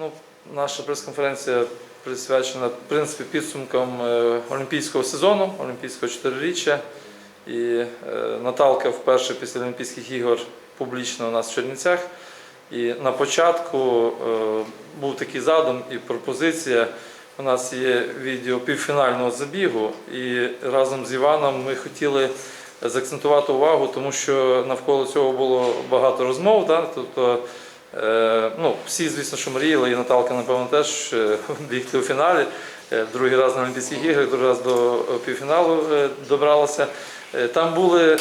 Ну, наша прес-конференція присвячена в принципі підсумкам е, олімпійського сезону, олімпійського чотириріччя. І е, Наталка вперше після Олімпійських ігор публічно у нас в Чернівцях. І на початку е, був такий задум і пропозиція. У нас є відео півфінального забігу, і разом з Іваном ми хотіли заакцентувати увагу, тому що навколо цього було багато розмов. Да? Тобто, ну, всі, звісно, що мріяли, і Наталка, напевно, теж е, бігти у фіналі. Е, Другий раз на Олімпійських іграх, другий раз до е, півфіналу е, добралася. Е, Там були, е,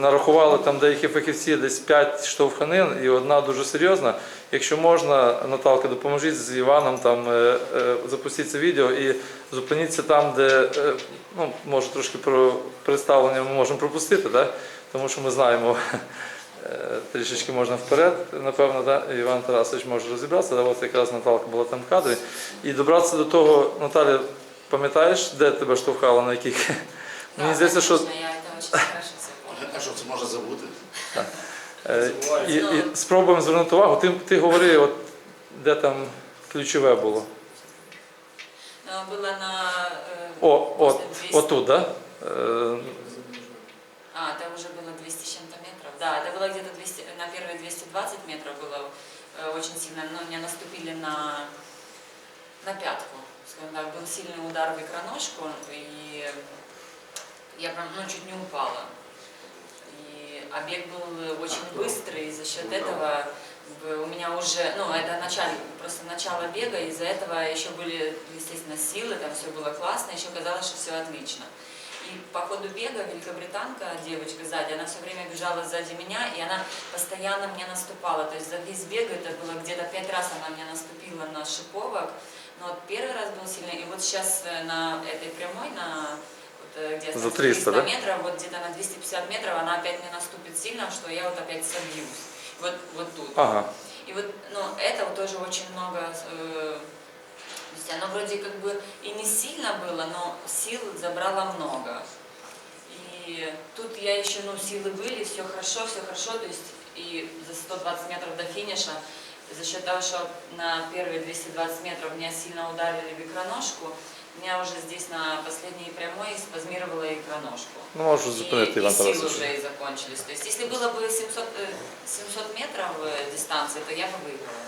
нарахували там деякі фахівці десь 5 штовханин, і одна дуже серйозна. Якщо можна, Наталка, допоможіть з Іваном там е, е, запустіть це відео і зупиніться там, де е, ну, може трошки про представлення ми можемо пропустити, да? тому що ми знаємо. е, Трішечки можна вперед, напевно, да? Іван Тарасович може розібратися. Да? От якраз Наталка була там в кадрі. І добратися до того, Наталя, пам'ятаєш, де тебе штовхало, на яких? Мені Да, здається, що конечно, я это очень хорошо все помню. А що це можна забути? Е, І, і спробуємо звернути увагу. Ти, ти говори, от, де там ключове було. Но было на... э, О, от, после 200 отут, да? Е, А, это уже было Да, это было где-то 200, на первые 220 метров было э, очень сильно, но не наступили на, на пятку. Скажем так, был сильный удар в икроножку, и я прям, ну, чуть не упала. И, а бег был очень быстрый, и за счет этого у меня уже, ну, это начало, просто начало бега, из-за этого еще были, естественно, силы, там все было классно, еще казалось, что все отлично. И по ходу бега великобританка, девочка сзади, она все время бежала сзади меня, и она постоянно мне наступала. То есть за весь бег это было где-то пять раз она мне наступила на шиповок. Но вот первый раз был сильный, и вот сейчас э, на этой прямой, на вот, э, где За 300, да? метров, вот где-то на 250 метров, она опять мне наступит сильно, что я вот опять собьюсь. Вот, вот тут. ага. И вот, ну, это вот тоже очень много, э, то есть оно вроде как бы и не сильно было, но сил забрало много. И тут я еще, ну, силы были, все хорошо, все хорошо, то есть и за 120 метров до финиша, за счет того, что на первые 220 метров меня сильно ударили в икроножку, меня уже здесь на последней прямой спазмировала икроножку. Ну, можеш И, зупинити и Іван силы уже и закончились. То есть, если было бы 700, э, 700 метров э, дистанции, то я бы выиграла.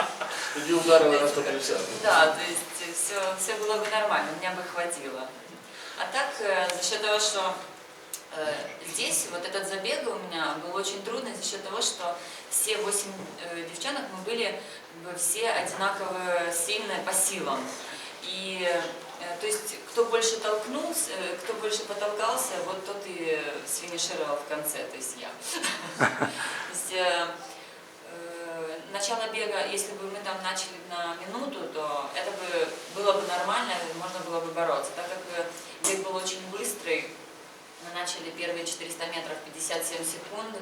Тоді ударили на 150. Да, то есть все, все было бы нормально, меня бы хватило. А так, э, за счет того, что э, здесь вот этот забег у меня был очень трудный за счет того, что все восемь э, девчонок мы были бы, все одинаково сильные по силам. И э, то есть кто больше толкнулся, э, кто больше потолкался, вот тот и сфинишировал в конце, то есть я. Начало бега, если бы мы там начали на минуту, то это бы было бы нормально, можно было бы бороться. Так как э, бег был очень быстрый, мы начали первые 400 метров 57 секунд,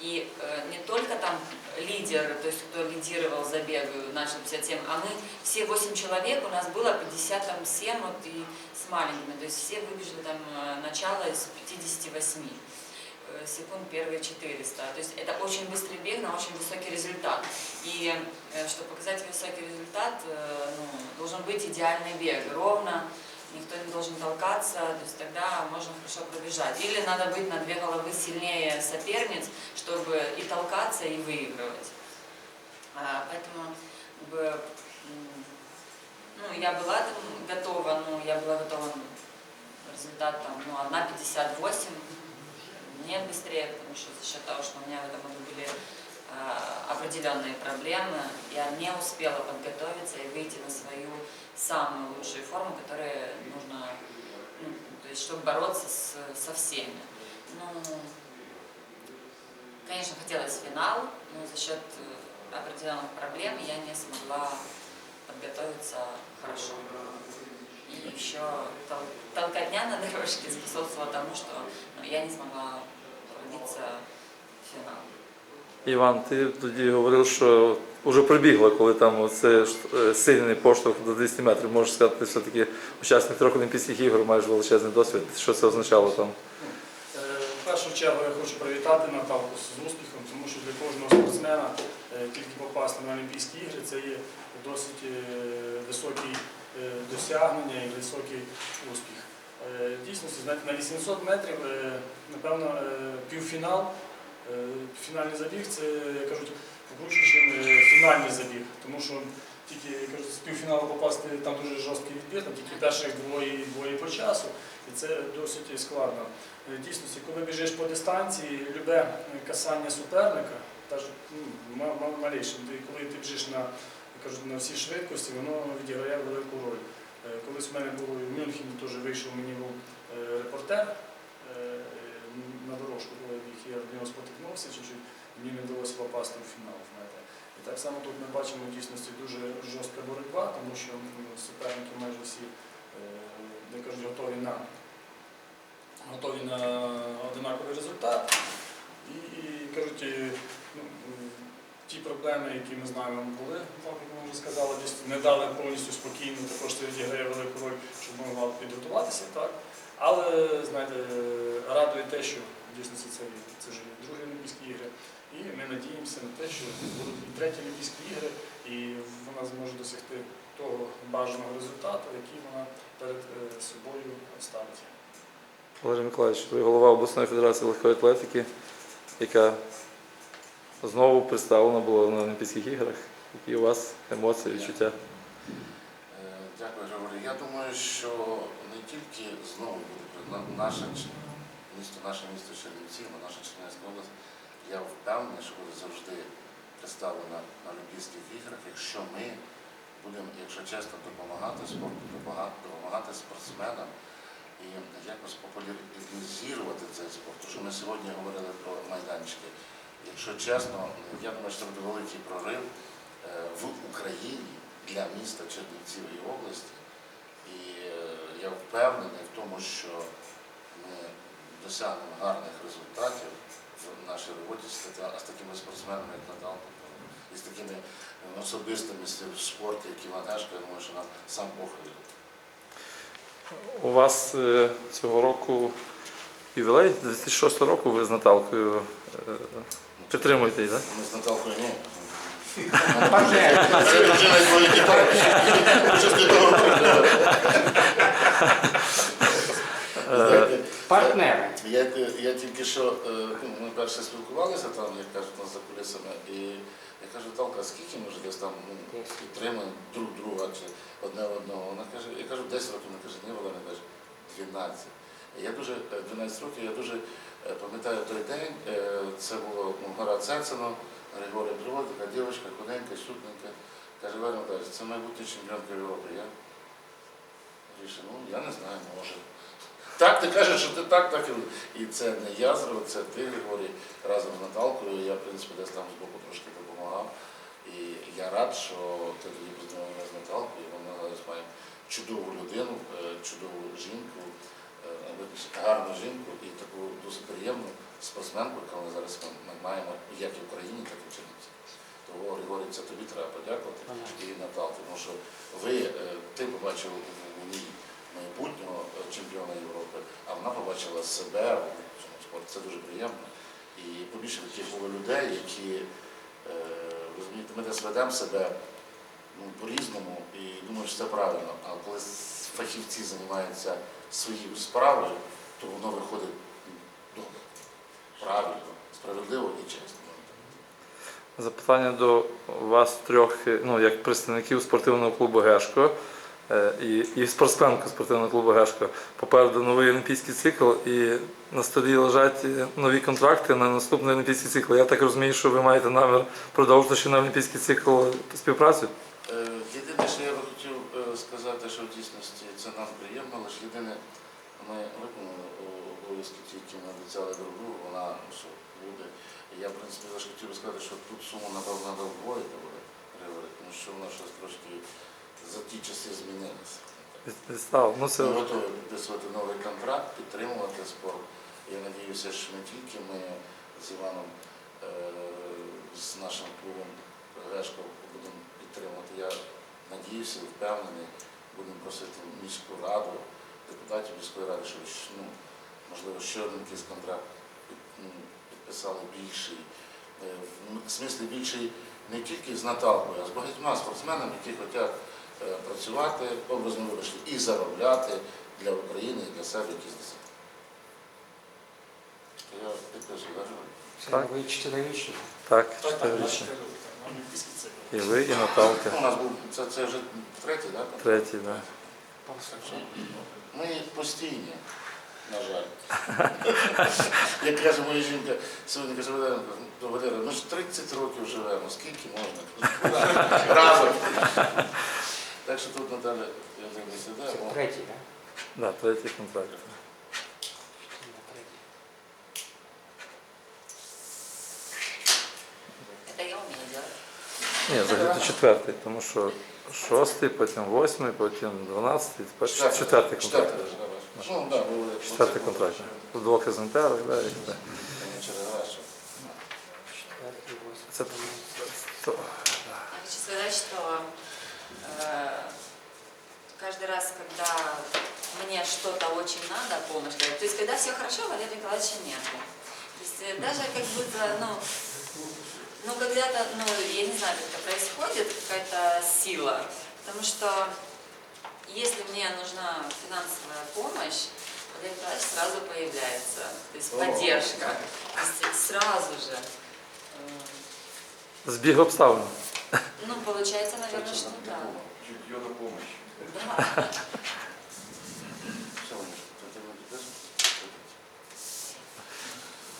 и э, не только там лидер, то есть кто лидировал забег, э, начал 57, а мы все 8 человек, у нас было 57 вот и с маленькими, то есть все выбежали там э, начало из 58 э, секунд первые 400. То есть это очень быстрый бег на очень высокий результат. И э, чтобы показать высокий результат, э, ну, должен быть идеальный бег, ровно, никто не должен толкаться, то есть тогда можно хорошо пробежать. Или надо быть на две головы сильнее соперниц, чтобы и толкаться, и выигрывать. А, Поэтому ну, я была там готова, ну, я была готова результат там, ну, 1.58, не быстрее, потому что за счет того, что у меня в этом году были а, определенные проблемы, я не успела подготовиться и выйти на свою самую лучшую форму, которая нужно, ну, то есть, чтобы бороться с, со всеми. Ну, конечно, хотелось финал, но за счет э, определенных проблем я не смогла подготовиться хорошо. И еще тол- толкотня на дорожке способствовала тому, что ну, я не смогла в финал. Іван, ти тоді говорив, що вже прибігла, коли там оце ж, е, сильний поштовх до 200 метрів. Можеш сказати, ти все-таки учасник трьох Олімпійських ігор, маєш величезний досвід. Що це означало там? Е, В першу чергу я хочу привітати Наталку з успіхом, тому що для кожного спортсмена е, тільки попасти на Олімпійські ігри, це є досить високі досягнення і високий успіх. Е, знаєте, на 800 метрів, е, напевно, е, півфінал, фінальний забіг це, кажуть, ніж фінальний забіг, тому що тільки кажуть, з півфіналу попасти там дуже жорсткий відбір, там тільки перших двоє, двоє по часу, і це досить складно. В дійсності, коли біжиш по дистанції, любе касання суперника, навіть ну, ма- ма- малейше, ти, коли ти біжиш на, кажуть, на всій швидкості, воно відіграє велику роль. Е, Колись в мене було в Мюнхені, теж вийшов мені був е, репортер е, на дорожку, коли я я в нього спотикнувся чуть-чуть, мені не вдалося попасти в фінал. Знаєте. І так само тут ми бачимо в дійсності дуже жорстка боротьба, тому що ну, суперники майже всі як кажуть, готові на готові на одинаковий результат. І, і кажуть, ну, ті проблеми, які ми знаємо, були, так як ми вже сказали, не дали повністю спокійно, також це відіграє велику роль, щоб ми могли підготуватися. Так? Але знаєте, радує те, що в дійсності це, це вже другі Олімпійські ігри. І ми надіємося на те, що будуть і треті Олімпійські ігри, і вона зможе досягти того бажаного результату, який вона перед е, собою ставить. Валерій Миколаївич, ви голова обласної федерації легкої атлетики, яка знову представлена була на Олімпійських іграх. Які у вас емоції, відчуття? Е, Дякую, Григорій. Я думаю, що не тільки знову буде наше місто, наше місто Чернівці, але наша Чернівська область. Я впевнений, що буде завжди представлена на Олімпійських іграх, якщо ми будемо, якщо чесно, допомагати спорту, допомагати спортсменам і якось популяризувати цей спорт. Тому що ми сьогодні говорили про майданчики. Якщо чесно, я думаю, що це буде великий прорив е, в Україні для міста Чернівців і області. І е, я впевнений в тому, що ми досягнемо гарних результатів в нашій роботі з, такими спортсменами, як Натал і з такими особистостями в спорті, як Іван я думаю, що нам сам Бог вірить. У вас е, цього року ювілей 2006 року ви з Наталкою е, підтримуєте, так? Ми з Наталкою ні. Це дружина твоєї дітей. Щось того робити. Знаєте, Партнери. Я, я тільки що, е, ну, ми перше спілкувалися там, як кажуть, у нас за кулісами, і я кажу, Талка, скільки ми вже десь там ну, підтримуємо друг друга чи одне одного? Вона каже, я кажу, 10 років, вона каже, ні, Вона каже, 12. І я дуже, е, 12 років, я дуже е, пам'ятаю той день, е, це було ну, гора Цецено, Григорій Привод, така дівчинка, худенька, щупненька. Каже, Валя Миколаївич, це майбутня чемпіонка Європи. Я рішив, ну я не знаю, може. Так, ти кажеш, що ти так, так і це не я зробив, це ти, Григорій, разом з Наталкою. Я, в принципі, десь там з боку трошки допомагав. І я рад, що ти тоді познайомив мене з Наталкою. Вона зараз має чудову людину, е, чудову жінку, е, гарну жінку і таку досить приємну спортсменку, яку ми зараз ми- маємо як і в Україні, так і в Чернівці. Того, Григорій, це тобі треба подякувати і Наталці, тому що ви, е, ти побачив у ній майбутнього е, чемпіона Європи, а вона побачила себе у цьому спорті. Це дуже приємно. І побільше таких було людей, які е, розумієте, ми десь ведемо себе ну, по-різному і думаю, що це правильно. А коли фахівці займаються своєю справою, то воно виходить ну, добре, правильно, справедливо і чесно. Запитання до вас трьох, ну як представників спортивного клубу Гешко е, і, і спортсменка спортивного клубу Гешко. Попереду новий олімпійський цикл, і на столі лежать е, нові контракти на наступний олімпійський цикл. Я так розумію, що ви маєте намір продовжити ще на олімпійський цикл співпрацю. Е, Єдине, що я би хотів е, сказати, що в дійсності це нам приємно, лише єдине, ми виконали о- обов'язки ті, які ми обіцяли друг другу, вона що буде. І я, в принципі, лише хотів би сказати, що тут суму, напевно, треба вдвоїти Григорій, тому що вона щось трошки за ті часи змінилася. Відстав. Ну це Ми готові підписувати новий контракт, підтримувати спорт. Я надіюся, що не тільки ми з Іваном, е, з нашим клубом Гешко будемо підтримувати. Я надіюся впевнений, будемо просити міську раду, депутатів міської ради, щоб ну, можливо ще один якийсь контракт ну, підписали більший. Е, В смислі більший не тільки з Наталкою, а з багатьма спортсменами, які хочуть е, працювати, образно вибачте, і заробляти для України, і для себе якісь досягнення. Я підписую, так? Так. ви чотирирічні. Так, чотирирічні. І ви, і Наталка. Ну, У нас був це, це вже третій, так? Третій. Так Ми постійні, на жаль. Як каже моя жінка, сьогодні каже Валерія, «Ну, Валерія, ми ж 30 років живемо, скільки можна? Разом. Так що тут Наталя, я так не Це третій, так? Да, третій контракт. Ні, взагалі четвертий, тому що шостий, потім восьмий, потім дванадцятий, четвертий контракт. Четвертий, Ну, контракт. Еземплярах, да, і так. Когда мне что-то очень надо, помощь, дать, то есть когда все хорошо, Валерия Николаевича нет. То есть э, даже как будто, ну, ну когда-то, ну, я не знаю, как это происходит, какая-то сила, потому что если мне нужна финансовая помощь, Валерий Николаевич сразу появляется, то есть поддержка, то есть сразу же. Э, Збіг обставин. Ну, получается, наверное, что да. Чутье на помощь. Да.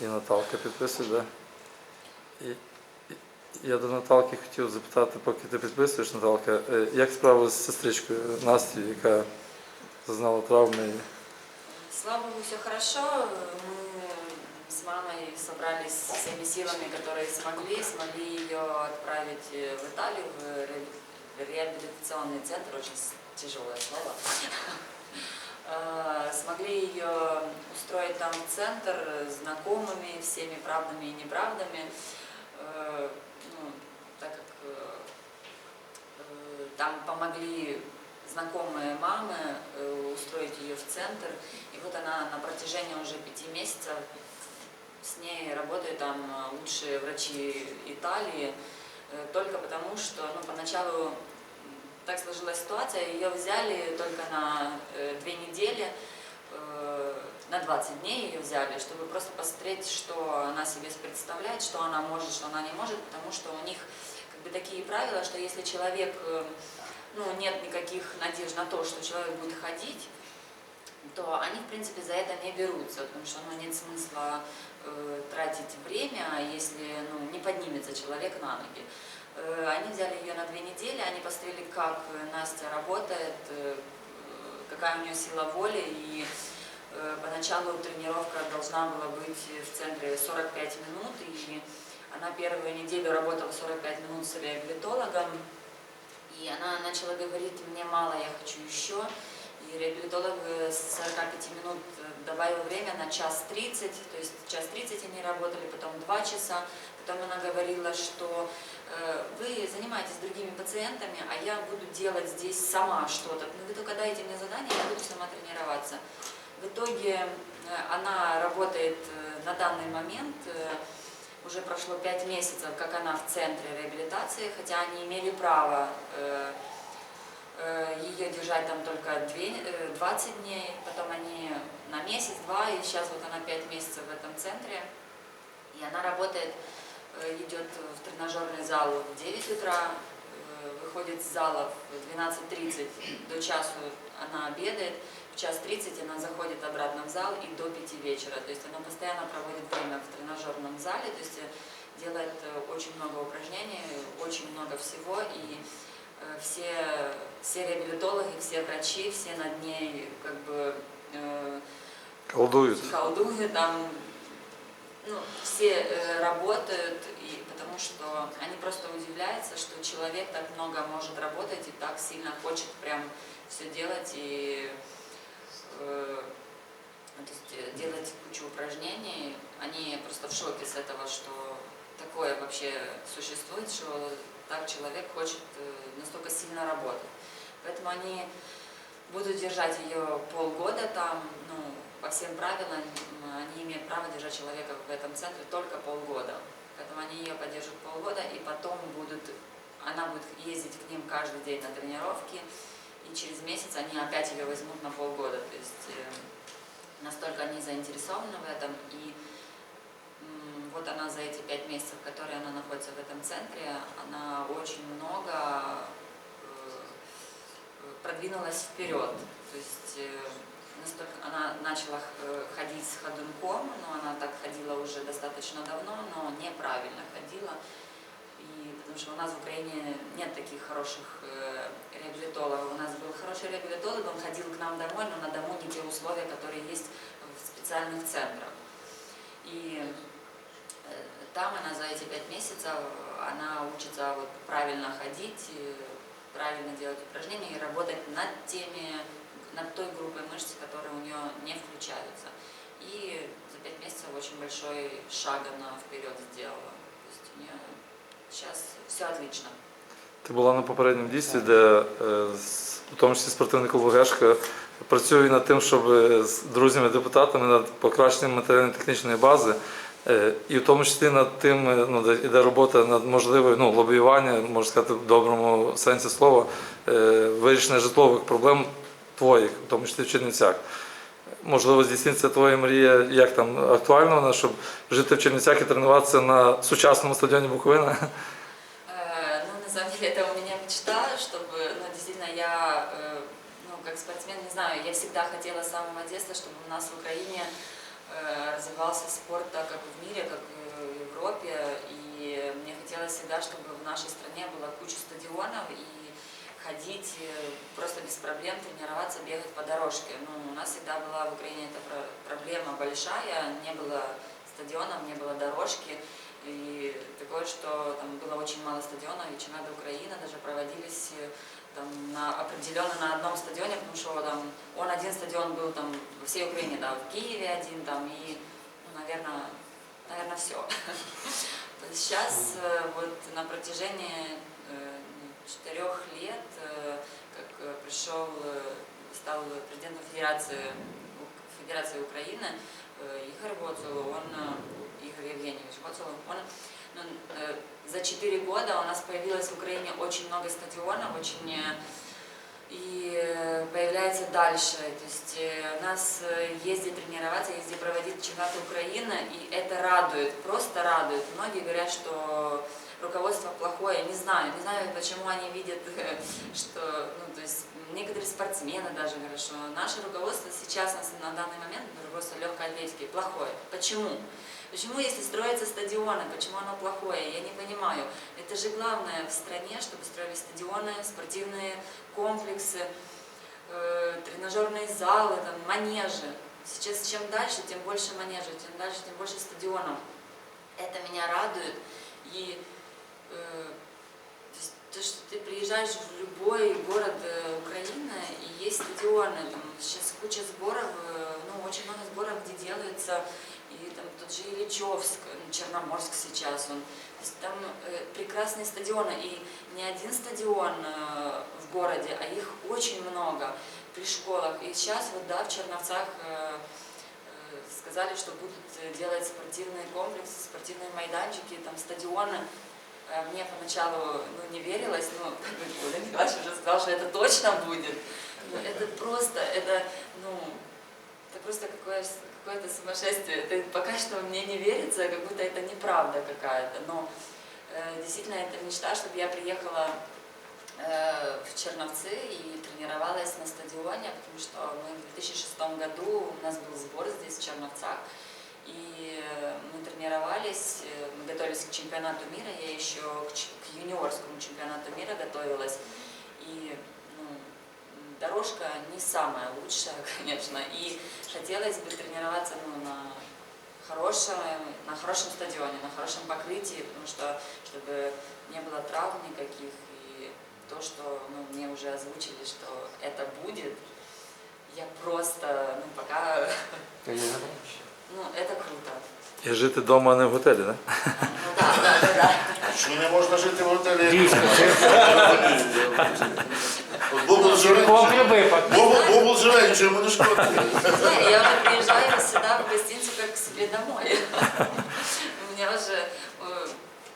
І Наталка підписує, да. І, і я до Наталки хотів запитати, поки ти підписуєш, Наталка, е, як справа з сестричкою Настю, яка зазнала травми? і- Слава Богу, все хорошо. Мы с мамой собрались всеми силами, которые смогли, смогли ее отправить э, в Италию, в ре- реабилитационный центр, очень с- тяжелое слово. Э, Смогли ее устроить там в центр знакомыми, всеми правдами и неправдами. Э, ну, так как э, там помогли знакомые мамы устроить ее в центр. И вот она на протяжении уже пяти месяцев с ней работают там лучшие врачи Италии, только потому что ну, поначалу так сложилась ситуация, ее взяли только на э, две недели, э, на 20 дней ее взяли, чтобы просто посмотреть, что она себе представляет, что она может, что она не может, потому что у них как бы такие правила, что если человек, э, ну, нет никаких надежд на то, что человек будет ходить, то они, в принципе, за это не берутся, потому что ну, нет смысла э, тратить время, если ну, не поднимется человек на ноги. Э, они взяли ее на две недели, они посмотрели, как э, Настя работает, э, какая у нее сила воли, и поначалу тренировка должна была быть в центре 45 минут, и она первую неделю работала 45 минут с реабилитологом, и она начала говорить, мне мало, я хочу еще. И реабилитолог с 45 минут добавил время на час 30, то есть час 30 они работали, потом 2 часа. Потом она говорила, что вы занимаетесь другими пациентами, а я буду делать здесь сама что-то. Ну, вы только дайте мне задание, я буду сама тренироваться. В итоге э, она работает э, на данный момент, э, уже прошло 5 месяцев, как она в центре реабилитации, хотя они имели право э, э, ее держать там только две- э, 20 дней, потом они на месяц-два, и сейчас вот она 5 месяцев в этом центре. И она работает, э, идет в тренажерный зал в 9 утра, э, выходит с зала в 12.30, до часу она обедает, в час 30 она заходит обратно в зал и до 5 вечера. То есть она постоянно проводит время в тренажерном зале, то есть э, делает э, очень много упражнений, очень много всего, и э, все, все реабилитологи, все врачи, все над ней как бы э, Колдують. колдуют, там ну, все э, работают, и потому что они просто удивляются, что человек так много может работать и так сильно хочет прям все делать и э, то есть, э, делать кучу упражнений. Они просто в шоке с этого, что такое вообще существует, что так человек хочет э, настолько сильно работать. Поэтому они будут держать ее полгода там, ну, по всем правилам, они имеют право держать человека в этом центре только полгода. Поэтому они ее поддержат полгода и потом будут она будет ездить к ним каждый день на тренировки, и через месяц они опять ее возьмут на полгода. То есть э, настолько они заинтересованы в этом, и м, вот она за эти пять месяцев, которые она находится в этом центре, она очень много э, продвинулась вперед. То есть э, настолько она начала э, ходить с ходунком, но она так ходила уже достаточно давно, но неправильно ходила. И потому что у нас в Украине нет таких хороших э, реабилитологов. У нас был хороший реабилитолог, он ходил к нам домой, но на дому не те условия, которые есть в специальных центрах. И э, там она за эти пять месяцев, она учится вот правильно ходить, э, правильно делать упражнения и работать над теми, над той группой мышц, которые у нее не включаются. И за пять месяцев очень большой шаг она вперед сделала. То есть у нее сейчас все отлично. Ти була на попередньому дійстві, де е, у тому числі спортивний клуб Гешка працює над тим, щоб е, з друзями-депутатами над покращенням матеріально-технічної бази, е, і в тому числі над тим, ну, де йде робота над можливою ну, лобіювання, можна сказати, в доброму сенсі слова, вирішення житлових проблем твоїх, в тому числі в Чернівцях. Можливо, здійсниться твоя мрія, як там актуально вона, щоб жити в Чернівцях і тренуватися на сучасному стадіоні Буковина. Э, Ну, на самом деле, это у меня мечта, чтобы, ну, действительно, я, э, ну, как спортсмен, не знаю, я всегда хотела с самого детства, чтобы у нас в Украине э, развивался спорт так, как в мире, как и в Европе, и мне хотелось всегда, чтобы в нашей стране была куча стадионов, и ходить э, просто без проблем, тренироваться, бегать по дорожке. Ну, у нас всегда была в Украине эта про- проблема большая, не было стадионов, не было дорожки, и такое, что там было очень мало стадионов, и чемпионаты Украины даже проводились э, там, на, определенно на одном стадионе, потому что там, он один стадион был там во всей Украине, да, в Киеве один там, и, ну, наверное, наверное, все. Сейчас э, вот на протяжении четырех лет, э, как э, пришел, э, стал президентом Федерации, У- Федерации Украины, Игорь Гоцул, он, Игорь Евгеньевич Гоцул, он ну, за четыре года у нас появилось в Украине очень много стадионов, очень и появляется дальше. То есть у нас ездит тренироваться, ездит проводить чемпионаты Украины, и это радует, просто радует. Многие говорят, что руководство плохое, не знаю, не знаю, почему они видят, что, ну, то есть некоторые спортсмены даже что наше руководство сейчас на, данный момент, руководство легкой атлетики, плохое. Почему? Почему, если строятся стадионы, почему оно плохое? Я не понимаю. Это же главное в стране, чтобы строились стадионы, спортивные комплексы, э, тренажерные залы, там, манежи. Сейчас чем дальше, тем больше манежей, тем дальше, тем больше стадионов. Это меня радует. И то, есть то, что ты приезжаешь в любой город э, Украины, и есть стадионы, там сейчас куча сборов, э, ну, очень много сборов, где делаются, и там тот же Ильичевск, ну, Черноморск сейчас, он, то есть там э, прекрасные стадионы, и не один стадион э, в городе, а их очень много при школах. И сейчас вот, да, в Черновцах э, э, сказали, что будут э, делать спортивные комплексы, спортивные майданчики, там стадионы. Мне поначалу ну, не верилось, но Владимир Николаевич уже сказал, что это точно будет. Но это просто, это, ну, это просто какое, какое-то сумасшествие. Это пока что мне не верится, как будто это неправда какая-то. Но э, действительно это мечта, чтобы я приехала э, в Черновцы и тренировалась на стадионе, потому что мы в 2006 году, у нас был сбор здесь, в Черновцах, и э, мы тренировались, э, мы готовились к чемпионату мира, я еще к, к юниорскому чемпионату мира готовилась, и ну, дорожка не самая лучшая, конечно, и хотелось бы тренироваться ну, на хорошем, на хорошем стадионе, на хорошем покрытии, потому что чтобы не было травм никаких и то, что ну, мне уже озвучили, что это будет, я просто, ну пока, ну это круто. І жити вдома, а не в готелі, так? Ну да, да, да, да. Що не можна жити в готелі? Дійсно, От Бобул живе, Квапля випадок. Бобул- Бобул живе, нічого йому не шкодить. Знаете, я уже приезжаю сюда в гостиницу как к себе домой. У меня уже э,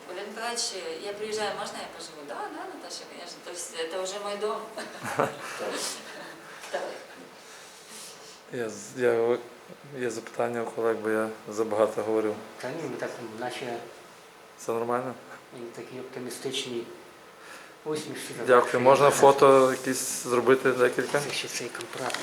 Валерий Николаевич Николаевич, я приезжаю, можно я поживу? Да, да, Наташа, конечно. То есть это уже мой дом. Так. Второй. Є, з- я, є запитання у колег, бо я забагато говорив. Та ні, ми так, наче Все нормально? такі оптимістичні усмішки. Дякую. Можна фото якісь зробити декілька? Це ще цей контракт.